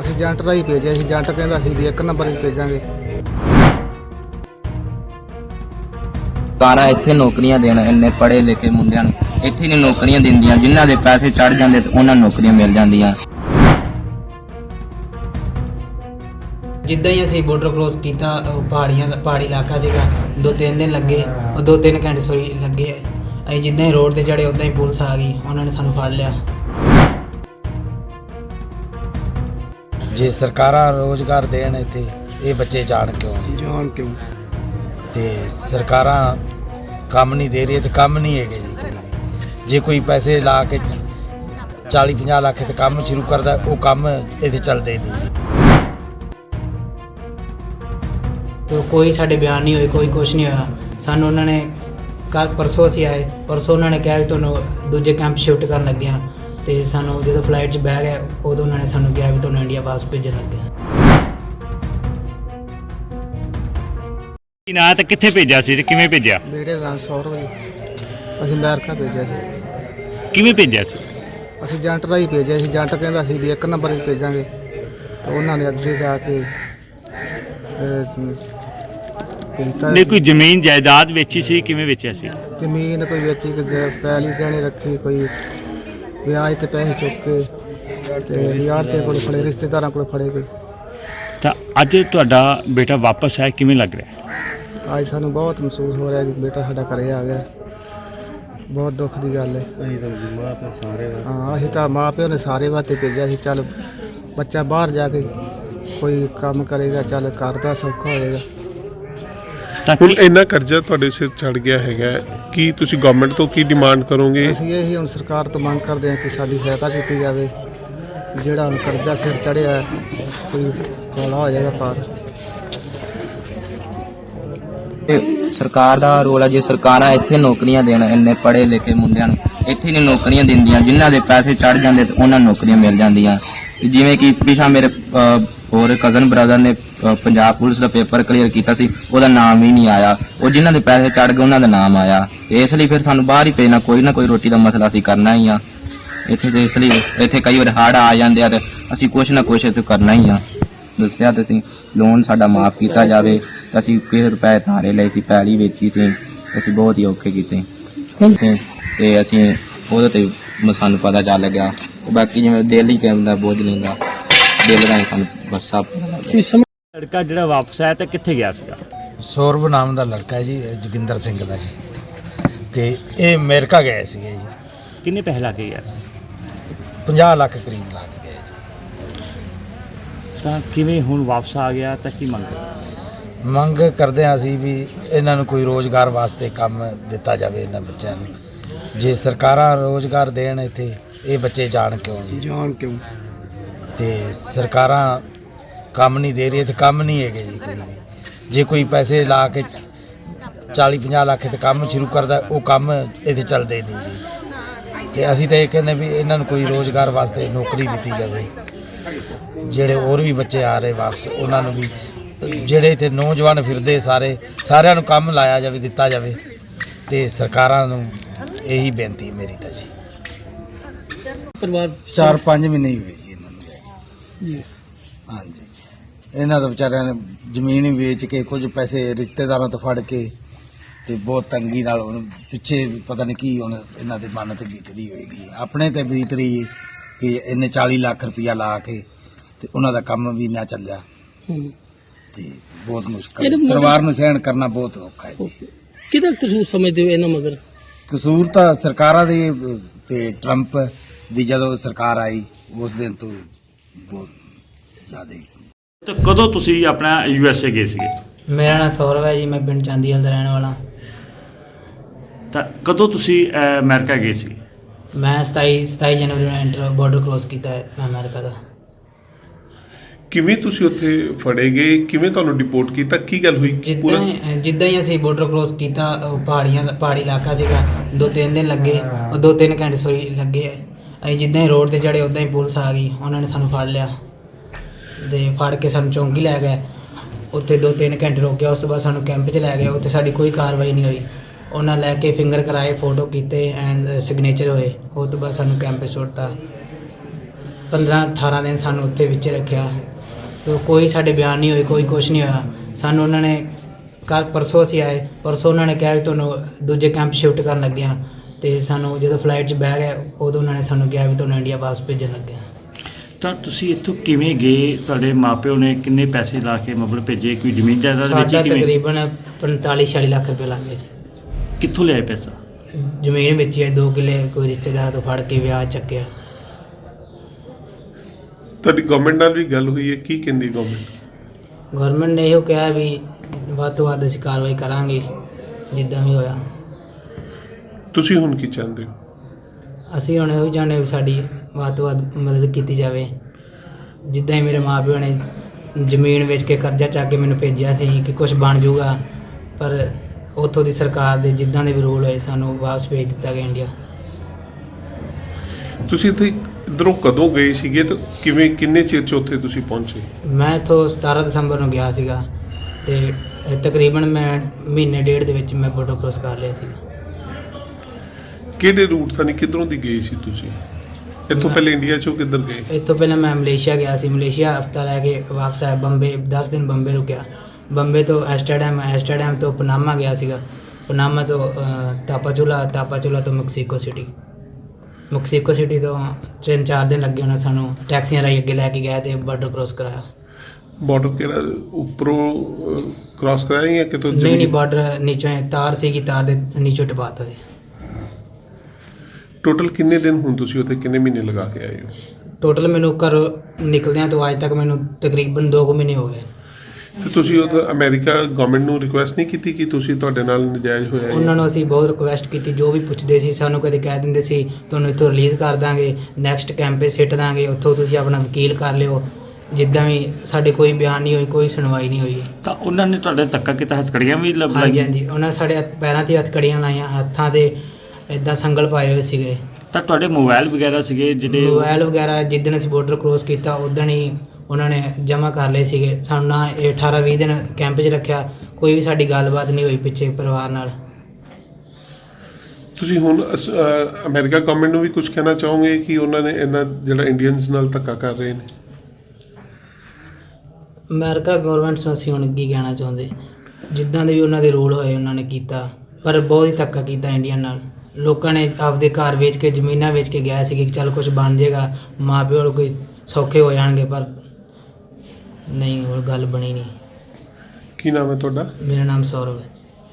ਅਸੀਂ ਏਜੰਟ ਦਾ ਹੀ ਭੇਜਿਆ ਸੀ ਏਜੰਟ ਕਹਿੰਦਾ ਸੀ ਵੀ ਇੱਕ ਨੰਬਰ ਹੀ ਭੇਜਾਂਗੇ। ਕਾਰਾਂ ਇੱਥੇ ਨੌਕਰੀਆਂ ਦੇਣ ਇੰਨੇ ਪੜ੍ਹੇ ਲਿਖੇ ਮੁੰਡਿਆਂ ਨੂੰ। ਇੱਥੇ ਨਹੀਂ ਨੌਕਰੀਆਂ ਦਿੰਦੀਆਂ ਜਿਨ੍ਹਾਂ ਦੇ ਪੈਸੇ ਚੜ ਜਾਂਦੇ ਤੇ ਉਹਨਾਂ ਨੂੰ ਨੌਕਰੀਆਂ ਮਿਲ ਜਾਂਦੀਆਂ। ਜਿੱਦਾਂ ਹੀ ਅਸੀਂ ਬਾਰਡਰ ਕ੍ਰੋਸ ਕੀਤਾ ਉਹ ਪਹਾੜੀਆਂ ਪਹਾੜੀ ਇਲਾਕਾ ਸੀਗਾ ਦੋ ਤਿੰਨ ਦਿਨ ਲੱਗੇ ਉਹ ਦੋ ਤਿੰਨ ਘੰਟੇ ਸੋਰੀ ਲੱਗੇ। ਅਸੀਂ ਜਿੱਦਾਂ ਹੀ ਰੋਡ ਤੇ ਚੜੇ ਉਦਾਂ ਹੀ ਪੁਲਿਸ ਆ ਗਈ ਉਹਨਾਂ ਨੇ ਸਾਨੂੰ ਫੜ ਲਿਆ। ਜੇ ਸਰਕਾਰਾਂ ਰੋਜ਼ਗਾਰ ਦੇਣ ਇੱਥੇ ਇਹ ਬੱਚੇ ਜਾਣ ਕਿਉਂ ਜੀ ਜਾਣ ਕਿਉਂ? ਤੇ ਸਰਕਾਰਾਂ ਕੰਮ ਨਹੀਂ ਦੇ ਰਹੀ ਤੇ ਕੰਮ ਨਹੀਂ ਹੈਗੇ ਜੀ। ਜੇ ਕੋਈ ਪੈਸੇ ਲਾ ਕੇ 40 50 ਲੱਖ ਤੇ ਕੰਮ ਸ਼ੁਰੂ ਕਰਦਾ ਉਹ ਕੰਮ ਇੱਥੇ ਚੱਲਦੇ ਨਹੀਂ ਜੀ। ਤੇ ਕੋਈ ਸਾਡੇ ਬਿਆਨ ਨਹੀਂ ਹੋਏ ਕੋਈ ਕੁਝ ਨਹੀਂ ਹੋਇਆ। ਸਾਨੂੰ ਉਹਨਾਂ ਨੇ ਕੱਲ ਪਰਸੋਂ ਅਸੀਂ ਆਏ ਪਰਸੋਂ ਉਹਨਾਂ ਨੇ ਕਿਹਾ ਵੀ ਤੁਹਾਨੂੰ ਦੂਜੇ ਕੈਂਪ ਸ਼ਿਫਟ ਕਰਨ ਲੱਗੇ ਆ ਤੇ ਸਾਨੂੰ ਜਦੋਂ ਫਲਾਈਟ 'ਚ ਬਹਿ ਗਏ ਉਦੋਂ ਉਹਨਾਂ ਨੇ ਸਾਨੂੰ ਕਿਹਾ ਵੀ ਤੁਹਾਨੂੰ ਇੰਡੀਆ ਵਾਪਸ ਭੇਜਣ ਲੱਗੇ ਆ ਕੀ ਨਾਂ ਤੇ ਕਿੱਥੇ ਭੇਜਿਆ ਸੀ ਤੇ ਕਿਵੇਂ ਭੇਜਿਆ? ਬੇੜੇ ਦਾ 100 ਰੁਪਏ ਅਸੀਂ ਅਮਰੀਕਾ ਭੇਜਿਆ ਸੀ। ਕਿਵੇਂ ਭੇਜਿਆ ਸੀ? ਅਸੀਂ ਏਜੰਟ ਦਾ ਹੀ ਭੇਜਿਆ ਸੀ। ਏਜੰਟ ਕਹਿੰਦਾ ਸੀ ਵੀ ਇੱਕ ਨੰਬਰ ਹੀ ਭੇਜਾਂਗੇ। ਤਾਂ ਉਹਨਾਂ ਨੇ ਅੱਗੇ ਜਾ ਕੇ ਅਹ, ਭੇਜਤਾ ਨਹੀਂ ਕੋਈ ਜ਼ਮੀਨ ਜਾਇਦਾਦ ਵੇਚੀ ਸੀ? ਕਿਵੇਂ ਵੇਚਿਆ ਸੀ? ਜ਼ਮੀਨ ਕੋਈ ਵੇਚੀ ਕਿ ਗ- ਪੈਲੀ ਗਹਿਣੇ ਰੱਖੀ ਕੋਈ ਵਿਆਜ ਤੇ ਪੈਸੇ ਚੁੱਕ ਕੇ ਤੇ ਯਾਰ ਤੇ ਕੋਲ ਫੜੇ ਰਿਸ਼ਤੇਦਾਰਾਂ ਕੋਲ ਫੜੇ ਗਏ। ਤਾਂ ਅੱਜ ਤੁਹਾਡਾ ਬੇਟਾ ਵਾਪਸ ਆਇਆ ਕਿਵੇਂ ਲੱਗ ਰਿਹਾ? ਅੱਜ ਸਾਨੂੰ ਬਹੁਤ ਮਹਿਸੂਸ ਹੋ ਰਿਹਾ ਕਿ ਬੇਟਾ ਸਾਡਾ ਘਰੇ ਆ ਗਿਆ। ਬਹੁਤ ਦੁੱਖ ਦੀ ਗੱਲ ਹੈ। ਅਸੀਂ ਤਾਂ ਮਾਂ ਪਿਓ ਸਾਰੇ ਹਾਂ ਅਸੀਂ ਤਾਂ ਮਾਂ ਪਿਓ ਨੇ ਸਾਰੇ ਵਾਸਤੇ ਭੇਜਿਆ ਸੀ ਚੱਲ ਬੱਚਾ ਬਾਹਰ ਜਾ ਕੇ ਕੋਈ ਕੰਮ ਕਰੇਗਾ ਚੱਲ ਘਰ ਦਾ ਸੌਖਾ ਹੋਏਗਾ। ਤਾਂ ਹੁਣ ਇੰਨਾ ਕਰਜ਼ਾ ਤੁਹਾਡੇ ਸਿਰ ਚੜ ਗਿਆ ਹੈਗਾ ਹੈ। ਕੀ ਤੁਸੀਂ ਗਵਰਨਮੈਂਟ ਤੋਂ ਕੀ ਡਿਮਾਂਡ ਕਰੋਗੇ ਅਸੀਂ ਇਹੀ ਹੁਣ ਸਰਕਾਰ ਤੋਂ ਮੰਗ ਕਰਦੇ ਹਾਂ ਕਿ ਸਾਡੀ ਸਹਾਇਤਾ ਕੀਤੀ ਜਾਵੇ ਜਿਹੜਾ ਹੁਣ ਕਰਜ਼ਾ ਸਿਰ ਚੜਿਆ ਕੋਈ ਹੌਲਾ ਹੋ ਜਾਏਗਾ ਪਾਰ ਤੇ ਸਰਕਾਰ ਦਾ ਰੋਲ ਹੈ ਜੇ ਸਰਕਾਰਾਂ ਇੱਥੇ ਨੌਕਰੀਆਂ ਦੇਣ ਇੰਨੇ ਪੜ੍ਹੇ ਲਿਖੇ ਮੁੰਡਿਆਂ ਨੂੰ ਇੱਥੇ ਨਹੀਂ ਨੌਕਰੀਆਂ ਦਿੰਦੀਆਂ ਜਿਨ੍ਹਾਂ ਦੇ ਪੈਸੇ ਚੜ ਜਾਂਦੇ ਤੇ ਉਹਨਾਂ ਨੂੰ ਨੌਕਰੀਆਂ ਮਿਲ ਜਾਂਦੀਆਂ ਤੇ ਜਿਵੇਂ ਕਿ ਪਿਛਾ ਮੇਰੇ ਅਹ, ਹੋਰ ਕਜ਼ਨ ਬ੍ਰਦਰ ਨੇ ਪੰਜਾਬ ਪੁਲਿਸ ਦਾ ਪੇਪਰ ਕਲੀਅਰ ਕੀਤਾ ਸੀ, ਉਹਦਾ ਨਾਮ ਹੀ ਨਹੀਂ ਆਇਆ। ਉਹ ਜਿਨ੍ਹਾਂ ਦੇ ਪੈਸੇ ਚੜ ਗਏ, ਉਹਨਾਂ ਦਾ ਨਾਮ ਆਇਆ। ਤੇ ਇਸ ਲਈ ਫਿਰ ਸਾਨੂੰ ਬਾਹਰ ਹੀ ਭੇਜਣਾ ਕੋਈ ਨਾ ਕੋਈ ਰੋਟੀ ਦਾ ਮਸਲਾ ਅਸੀਂ ਕਰਨਾ ਹੀ ਆ। ਇੱਥੇ ਤੇ ਇਸ ਲਈ ਇੱਥੇ ਕਈ ਵਾਰ ਹੜ੍ਹ ਆ ਜਾਂਦੇ ਆ ਤੇ ਅਸੀਂ ਕੁਛ ਨਾ ਕੁਛ ਇੱਥੇ ਕਰਨਾ ਹੀ ਆ। ਦੱਸਿਆ ਤੇ ਅਸੀਂ ਲੋਨ ਸਾਡਾ ਮਾਫ ਕੀਤਾ ਜਾਵੇ। ਅਸੀਂ ਕਿਸੇ ਰੁਪਏ ਧਾਰੇ ਲਏ ਸੀ, ਪੈਲੀ ਵੇਚੀ ਸੀ। ਅਸੀਂ ਬਹੁਤ ਹੀ ਔਖੇ ਕੀਤੇ। ਤੇ- ਅਸੀਂ ਉਹਦੇ ਤੇ ਸਾਨੂੰ ਪਤਾ ਚੱਲ ਗਿਆ। ਤੇ ਬਾਕੀ ਜਿਵੇਂ ਡੇਲੀ ਹੀ ਕਹਿੰਦਾ ਬੋਝ ਲੈਂਦਾ, ਦਿਲ ਦਾ ਹੀ ਸਾਨੂੰ ਬਸ ਸਭ ਲੜਕਾ ਜਿਹੜਾ ਵਾਪਸ ਆਇਆ ਤਾਂ ਕਿੱਥੇ ਗਿਆ ਸੀਗਾ? ਸੌਰਵ ਨਾਮ ਦਾ ਲੜਕਾ ਹੈ ਜੀ ਇਹ ਜੋਗਿੰਦਰ ਸਿੰਘ ਦਾ ਜੀ। ਤੇ ਇਹ ਅਮਰੀਕਾ ਗਏ ਸੀਗੇ ਜੀ। ਕਿੰਨੇ ਪੈਸੇ ਲੱਗੇ ਯਾਰ 50 ਲੱਖ ਕਰੀਬ ਲੱਗ ਗਏ ਜੀ। ਤਾਂ ਕਿਵੇਂ ਹੁਣ ਵਾਪਸ ਆ ਗਿਆ ਤਾਂ ਕੀ ਮੰਗ ਮੰਗ ਕਰਦੇ ਹਾਂ ਅਸੀਂ ਵੀ ਇਹਨਾਂ ਨੂੰ ਕੋਈ ਰੋਜ਼ਗਾਰ ਵਾਸਤੇ ਕੰਮ ਦਿੱਤਾ ਜਾਵੇ ਇਹਨਾਂ ਬੱਚਿਆਂ ਨੂੰ। ਜੇ ਸਰਕਾਰਾਂ ਰੋਜ਼ਗਾਰ ਦੇਣ ਇੱਥੇ ਇਹ ਬੱਚੇ ਜਾਣ ਕਿਉਂ ਜੀ? ਜਾਣ ਕਿਉਂ? ਤੇ ਸਰਕਾਰਾਂ ਕੰਮ ਨਹੀਂ ਦੇ ਰਹੀ ਤੇ ਕੰਮ ਨਹੀਂ ਹੈਗੇ ਜੀ। ਕੋਈ ਵੀ। ਜੇ ਕੋਈ ਪੈਸੇ ਲਾ ਕੇ 40 50 ਲੱਖ ਤੇ ਕੰਮ ਸ਼ੁਰੂ ਕਰਦਾ ਉਹ ਕੰਮ ਇੱਥੇ ਚੱਲਦੇ ਨਹੀਂ ਜੀ। ਤੇ ਅਸੀਂ ਤਾਂ ਇਹ ਕਹਿੰਦੇ ਵੀ ਇਹਨਾਂ ਨੂੰ ਕੋਈ ਰੋਜ਼ਗਾਰ ਵਾਸਤੇ ਨੌਕਰੀ ਦਿੱਤੀ ਜਾਵੇ। ਜਿਹੜੇ ਹੋਰ ਵੀ ਬੱਚੇ ਆ ਰਹੇ ਵਾਪਸ ਉਹਨਾਂ ਨੂੰ ਵੀ ਜਿਹੜੇ ਤੇ ਨੌਜਵਾਨ ਫਿਰਦੇ ਸਾਰੇ ਸਾਰਿਆਂ ਨੂੰ ਕੰਮ ਲਾਇਆ ਜਾਵੇ ਦਿੱਤਾ ਜਾਵੇ। ਤੇ ਸਰਕਾਰਾਂ ਨੂੰ ਇਹੀ ਬੇਨਤੀ ਮੇਰੀ ਤਾਂ ਜੀ। ਪਰਿਵਾਰ 4-5 ਮਹੀਨੇ ਹੀ ਹੋਏ ਜੀ ਇਹਨਾਂ ਨੂੰ ਜੀ। ਹਾਂਜੀ। ਇਹਨਾਂ ਦਾ ਵਿਚਾਰਿਆਂ ਨੇ ਜ਼ਮੀਨ ਹੀ ਵੇਚ ਕੇ ਕੁਝ ਪੈਸੇ ਰਿਸ਼ਤੇਦਾਰਾਂ ਤੋਂ ਫੜ ਕੇ ਤੇ ਬਹੁਤ ਤੰਗੀ ਨਾਲ ਹੁਣ ਪਿੱਛੇ ਪਤਾ ਨਹੀਂ ਕੀ ਹੁਣ ਇਹਨਾਂ ਦੇ ਮਨ ਤੇ ਬੀਤਦੀ ਹੋਏਗੀ। ਆਪਣੇ ਤੇ ਬੀਤ ਰਹੀ ਹੈ ਕਿ ਇਹਨੇ 40 ਲੱਖ ਰੁਪਇਆ ਲਾ ਕੇ ਤੇ ਉਹਨਾਂ ਦਾ ਕੰਮ ਵੀ ਨਾ ਚੱਲਿਆ। ਤੇ ਬਹੁਤ ਮੁਸ਼ਕਲ ਹੈ। ਪਰਿਵਾਰ ਨੂੰ ਸਹਿਣ ਕਰਨਾ ਬਹੁਤ ਔਖਾ ਹੈ ਜੀ। ਕਿਹਦਾ ਕਸੂਰ ਸਮਝਦੇ ਹੋ ਇਹਨਾਂ ਮਗਰ? ਕਸੂਰ ਤਾਂ ਸਰਕਾਰਾਂ ਦੇ ਅਹ, ਤੇ ਟਰੰਪ ਦੀ ਜਦੋਂ ਸਰਕਾਰ ਆਈ ਉਸ ਦਿਨ ਤੋਂ ਬਹੁਤ ਜ਼ਿਆਦਾ ਹੀ ਤਾਂ ਕਦੋਂ ਤੁਸੀਂ ਆਪਣਾ ਯੂ ਐਸ ਏ ਗਏ ਸੀਗੇ? ਮੇਰਾ ਨਾਮ ਸੌਰਵ ਹੈ ਜੀ ਮੈਂ ਪਿੰਡ ਚਾਂਦੀਵਾਲ ਦਾ ਰਹਿਣ ਵਾਲਾ। ਤਾਂ ਕਦੋਂ ਤੁਸੀਂ ਅਹ, ਅਮਰੀਕਾ ਗਏ ਸੀ? ਮੈਂ 27 27 ਜਨਵਰੀ ਨੂੰ ਐਂਟਰ ਬਾਰਡਰ ਕ੍ਰੋਸ ਕੀਤਾ ਹੈ ਅਮਰੀਕਾ ਦਾ। ਕਿਵੇਂ ਤੁਸੀਂ ਉੱਥੇ ਫੜੇ ਗਏ? ਕਿਵੇਂ ਤੁਹਾਨੂੰ ਡਿਪੋਰਟ ਕੀਤਾ? ਕੀ ਗੱਲ ਹੋਈ? ਜਿੱਦਾਂ ਹੀ- ਜਿੱਦਾਂ ਹੀ ਅਸੀਂ ਬਾਰਡਰ ਕ੍ਰੋਸ ਕੀਤਾ ਉਹ ਪਹਾੜੀਆਂ ਪਹਾੜੀ ਇਲਾਕਾ ਸੀਗਾ ਦੋ ਤਿੰਨ ਦਿਨ ਲੱਗੇ ਉਹ ਦੋ ਤਿੰਨ ਘੰਟੇ ਸੋਰੀ ਲੱਗੇ। ਅਸੀਂ ਜਿੱਦਾਂ ਹੀ ਰੋਡ ਤੇ ਚੜੇ ਉਦਾਂ ਹੀ ਪੁਲਿਸ ਆ ਗਈ ਉਹਨਾਂ ਨੇ ਸਾਨੂੰ ਫੜ ਲਿਆ। ਤੇ ਫੜ ਕੇ ਸਾਨੂੰ ਚੌਂਕੀ ਲੈ ਗਏ। ਉੱਥੇ ਦੋ ਤਿੰਨ ਘੰਟੇ ਰੋਕਿਆ, ਉਸ ਤੋਂ ਬਾਅਦ ਸਾਨੂੰ ਕੈਂਪ 'ਚ ਲੈ ਗਏ। ਉੱਥੇ ਸਾਡੀ ਕੋਈ ਕਾਰਵਾਈ ਨਹੀਂ ਹੋਈ। ਉਹਨਾਂ ਲੈ ਕੇ ਫਿੰਗਰ ਕਰਾਏ ਫੋਟੋ ਕੀਤੇ ਐਂਡ ਸਿਗਨੇਚਰ ਹੋਏ। ਉਸ ਤੋਂ ਬਾਅਦ ਸਾਨੂੰ ਕੈਂਪ 'ਚ ਸੁੱਟਤਾ। 15 18 ਦਿਨ ਸਾਨੂੰ ਉੱਥੇ ਵਿੱਚ ਰੱਖਿਆ। ਤੇ ਕੋਈ ਸਾਡੇ ਬਿਆਨ ਨਹੀਂ ਹੋਏ, ਕੋਈ ਕੁਝ ਨਹੀਂ ਹੋਇਆ। ਸਾਨੂੰ ਉਹਨਾਂ ਨੇ ਕੱਲ ਪਰਸੋਂ ਅਸੀਂ ਆਏ। ਪਰਸੋਂ ਉਹਨਾਂ ਨੇ ਕਿਹਾ ਵੀ ਤੁਹਾਨੂੰ ਦੂਜੇ ਕੈਂਪ ਸ਼ਿਫਟ ਕਰਨ ਲੱਗੇ ਆ ਤੇ ਸਾਨੂੰ ਜਦੋਂ ਫਲਾਈਟ 'ਚ ਬਹਿ ਗਏ, ਉਦੋਂ ਉਹਨਾਂ ਨੇ ਸਾਨੂੰ ਕਿਹਾ ਵੀ ਤੁਹਾਨੂੰ ਇੰਡੀਆ ਵਾਪਸ ਭੇਜਣ ਲੱਗੇ ਆ ਤਾਂ ਤੁਸੀਂ ਇੱਥੋਂ ਕਿਵੇਂ ਗਏ? ਤੁਹਾਡੇ ਮਾਪਿਓ ਨੇ ਕਿੰਨੇ ਪੈਸੇ ਲਾ ਕੇ ਮਤਲਬ ਭੇਜੇ? ਕੋਈ ਜ਼ਮੀਨ ਜਾਇਦਾਦ ਵਿੱਚ ਸਾਡਾ ਕਿਵੇਂ? ਤਕਰੀਬਨ 45 46 ਲੱਖ ਰੁਪਏ ਲੱਗ ਗਏ ਕਿੱਥੋਂ ਲਿਆਏ ਪੈਸਾ? ਜ਼ਮੀਨ ਵਿੱਚ ਹੀ 2 ਕਿੱਲੇ ਕੋਈ ਰਿਸ਼ਤੇਦਾਰ ਤੋਂ ਫੜ ਕੇ ਵਿਆਹ ਚੱਕਿਆ। ਤੁਹਾਡੀ ਗਵਰਨਮੈਂਟ ਨਾਲ ਵੀ ਗੱਲ ਹੋਈ ਹੈ? ਕੀ ਕਹਿੰਦੀ ਗਵਰਨਮੈਂਟ ਗਵਰਨਮੈਂਟ ਨੇ ਇਹੋ ਕਿਹਾ ਵੀ ਵੱਧ ਤੋਂ ਵੱਧ ਅਸੀਂ ਕਾਰਵਾਈ ਕਰਾਂਗੇ ਜਿੱਦਾਂ ਵੀ ਹੋਇਆ। ਤੁਸੀਂ ਹੁਣ ਕੀ ਚਾਹੁੰਦੇ ਹੋ? ਅਸੀਂ ਹੁਣ ਇਹੋ ਵੀ ਸਾਡੀ ਵੱਧ ਤੋਂ ਵੱਧ ਮਦਦ ਕੀਤੀ ਜਾਵੇ। ਜਿੱਦਾਂ ਹੀ ਮੇਰੇ ਮਾਪਿਓ ਨੇ ਜ਼ਮੀਨ ਵੇਚ ਕੇ ਕਰਜ਼ਾ ਚੱਕ ਕੇ ਮੈਨੂੰ ਭੇਜਿਆ ਸੀ ਕਿ ਕੁਝ ਬਣ ਜਾਊਗਾ ਪਰ ਉੱਥੋਂ ਦੀ ਸਰਕਾਰ ਦੇ ਜਿੱਦਾਂ ਦੇ ਵੀ ਰੂਲ ਹੋਏ ਸਾਨੂੰ ਵਾਪਸ ਭੇਜ ਦਿੱਤਾ ਗਿਆ ਇੰਡੀਆ ਤੁਸੀਂ ਇੱਥੇ ਇਧਰੋਂ ਕਦੋਂ ਗਏ ਸੀਗੇ ਤੇ ਕਿਵੇਂ ਕਿੰਨੇ ਚਿਰ ਚ ਉੱਥੇ ਤੁਸੀਂ ਪਹੁੰਚੇ? ਮੈਂ ਇੱਥੋਂ 17 ਦਸੰਬਰ ਨੂੰ ਗਿਆ ਸੀਗਾ ਤੇ ਤਕਰੀਬਨ ਮੈਂ ਮਹੀਨੇ ਡੇਢ ਦੇ ਵਿੱਚ ਮੈਂ ਬੋਰਡਰ ਕ੍ਰੋਸ ਕਰ ਲਿਆ ਸੀ ਕਿਹੜੇ ਰੂਟ ਤੋਂ ਕਿੱਧਰੋਂ ਦੀ ਗਏ ਸੀ ਤੁਸੀਂ? ਇੱਥੋਂ ਪਹਿਲੇ ਇੰਡੀਆ ਚੋਂ ਕਿੱਧਰ ਗਏ? ਇਸ ਤੋਂ ਪਹਿਲਾਂ ਮੈਂ ਮਲੇਸ਼ੀਆ ਗਿਆ ਸੀ। ਮਲੇਸ਼ੀਆ ਹਫਤਾ ਲੈ ਕੇ ਵਾਪਸ ਆਇਆ ਬੰਬੇ 10 ਦਿਨ ਬੰਬੇ ਰੁਕਿਆ। ਬੰਬੇ ਤੋਂ ਐਸਟਰਡਮ ਐਸਟਰਡਮ ਤੋਂ ਪਨਾਮਾ ਗਿਆ ਸੀਗਾ। ਪਨਾਮਾ ਤੋਂ ਅ, ਤਾਪਾਚੁਲਾ ਤਾਪਾਚੁਲਾ ਤੋਂ ਮੈਕਸੀਕੋ ਸਿਟੀ। ਮੈਕਸੀਕੋ ਸਿਟੀ ਤੋਂ ਤਿੰਨ ਚਾਰ ਦਿਨ ਲੱਗੇ ਉਹਨਾਂ ਸਾਨੂੰ। ਟੈਕਸੀਆਂ ਰਾਹੀਂ ਅੱਗੇ ਲੈ ਕੇ ਗਿਆ ਤੇ ਬਾਰਡਰ ਕ੍ਰੋਸ ਕਰਾਇਆ। ਬਾਰਡਰ ਕਿਹੜਾ? ਉੱਪਰੋਂ ਕ੍ਰਾਸ ਕਰਾਇਆ ਜਾਂ ਕਿਤੋਂ ਨਹੀਂ ਨਹੀਂ ਬਾਰਡਰ ਨੀਚੋਂ ਤਾਰ ਸੀਗੀ ਤਾਰ ਦੇ ਨੀਚੋਂ ਟਪਾਤਾ ਸੀ। ਟੋਟਲ ਕਿੰਨੇ ਦਿਨ ਹੁਣ ਤੁਸੀਂ ਉੱਥੇ ਕਿੰਨੇ ਮਹੀਨੇ ਲਗਾ ਕੇ ਆਏ ਹੋ? ਟੋਟਲ ਮੈਨੂੰ ਘਰ ਨਿਕਲਦਿਆਂ ਤੋਂ ਅੱਜ ਤੱਕ ਮੈਨੂੰ ਤਕਰੀਬਨ 2 ਮਹੀਨੇ ਹੋ ਗਏ। ਤੇ ਤੁਸੀਂ ਉਹ ਅਮਰੀਕਾ ਗਵਰਨਮੈਂਟ ਨੂੰ ਰਿਕੁਐਸਟ ਨਹੀਂ ਕੀਤੀ ਕਿ ਤੁਸੀਂ ਤੁਹਾਡੇ ਨਾਲ ਨਜਾਇਜ਼ ਹੋਇਆ ਹੈ? ਉਹਨਾਂ ਨੂੰ ਅਸੀਂ ਬਹੁਤ ਰਿਕੁਐਸਟ ਕੀਤੀ ਜੋ ਵੀ ਪੁੱਛਦੇ ਸੀ ਸਾਨੂੰ ਕਦੇ ਕਹਿ ਦਿੰਦੇ ਸੀ ਤੁਹਾਨੂੰ ਇੱਥੋਂ ਰਿਲੀਜ਼ ਕਰ ਦਾਂਗੇ ਨੈਕਸਟ ਕੈਂਪੇ ਸਿੱਟ ਦਾਂਗੇ ਉੱਥੋਂ ਤੁਸੀਂ ਆਪਣਾ ਵਕੀਲ ਕਰ ਲਿਓ। ਜਿੱਦਾਂ ਵੀ ਸਾਡੇ ਕੋਈ ਬਿਆਨ ਨਹੀਂ ਹੋਈ ਕੋਈ ਸੁਣਵਾਈ ਨਹੀਂ ਹੋਈ। ਤਾਂ ਉਹਨਾਂ ਨੇ ਤੁਹਾਡਾ ਧੱਕਾ ਕੀਤਾ ਹਸਕੜੀਆਂ ਵੀ ਲੱਭ ਹਾਂਜੀ ਲਾਈਆਂ? ਹਾਂਜੀ। ਉਹਨਾਂ ਨੇ ਸਾਡੇ ਪੈਰਾਂ ਤੇ ਹੱਥਕੜੀਆਂ ਲਾਈਆਂ ਹੱਥਾਂ ਤੇ ਇਦਾਂ ਸੰਗਲ ਪਾਏ ਹੋਏ ਸੀਗੇ। ਤਾਂ ਤੁਹਾਡੇ ਮੋਬਾਈਲ ਵਗੈਰਾ ਸੀਗੇ ਜਿਹੜੇ ਮੋਬਾਈਲ ਵਗੈਰਾ ਜਿੱਦਣ ਅਸੀਂ ਬਾਰਡਰ ਕ੍ਰੋਸ ਕੀਤਾ ਉਦੋਂ ਹੀ ਉਹਨਾਂ ਨੇ ਜਮ੍ਹਾਂ ਕਰ ਲਏ ਸੀਗੇ। ਸਾਨੂੰ ਨਾ ਇਹ 18 20 ਦਿਨ ਕੈਂਪ 'ਚ ਰੱਖਿਆ। ਕੋਈ ਵੀ ਸਾਡੀ ਗੱਲਬਾਤ ਨਹੀਂ ਹੋਈ ਪਿੱਛੇ ਪਰਿਵਾਰ ਨਾਲ। ਤੁਸੀਂ ਹੁਣ ਅਸ- ਅ, ਅਮਰੀਕਾ ਗਵਰਨਮੈਂਟ ਨੂੰ ਵੀ ਕੁਝ ਕਹਿਣਾ ਚਾਹੋਗੇ ਕਿ ਉਹਨਾਂ ਨੇ ਇਹਨਾਂ ਜਿਹੜਾ ਇੰਡੀਅਨਸ ਨਾਲ ਧੱਕਾ ਕਰ ਰਹੇ ਨੇ? ਅਮਰੀਕਾ ਗਵਰਨਮੈਂਟ ਨੂੰ ਅਸੀਂ ਹੁਣ ਕੀ ਕਹਿਣਾ ਚਾਹੁੰਦੇ? ਜਿੱਦਾਂ ਦੇ ਵੀ ਉਹਨਾਂ ਦੇ ਰੂਲ ਹੋਏ ਉਹਨਾਂ ਨੇ ਕੀਤਾ। ਪਰ ਬਹੁਤ ਹੀ ਧੱਕਾ ਕੀਤਾ ਇੰਡੀਆ ਨਾਲ। ਲੋਕਾਂ ਨੇ ਆਪਦੇ ਘਰ ਵੇਚ ਕੇ ਜ਼ਮੀਨਾਂ ਵੇਚ ਕੇ ਗਿਆ ਸੀ ਕਿ ਚੱਲ ਕੁਝ ਬਣ ਜਾਏਗਾ ਮਾਂ ਪਿਓ ਕੋਈ ਸੌਖੇ ਹੋ ਜਾਣਗੇ ਪਰ ਨਹੀਂ ਉਹ ਗੱਲ ਬਣੀ ਨਹੀਂ। ਕੀ ਨਾਮ ਹੈ ਤੁਹਾਡਾ? ਮੇਰਾ ਨਾਮ ਸੌਰਵ ਹੈ।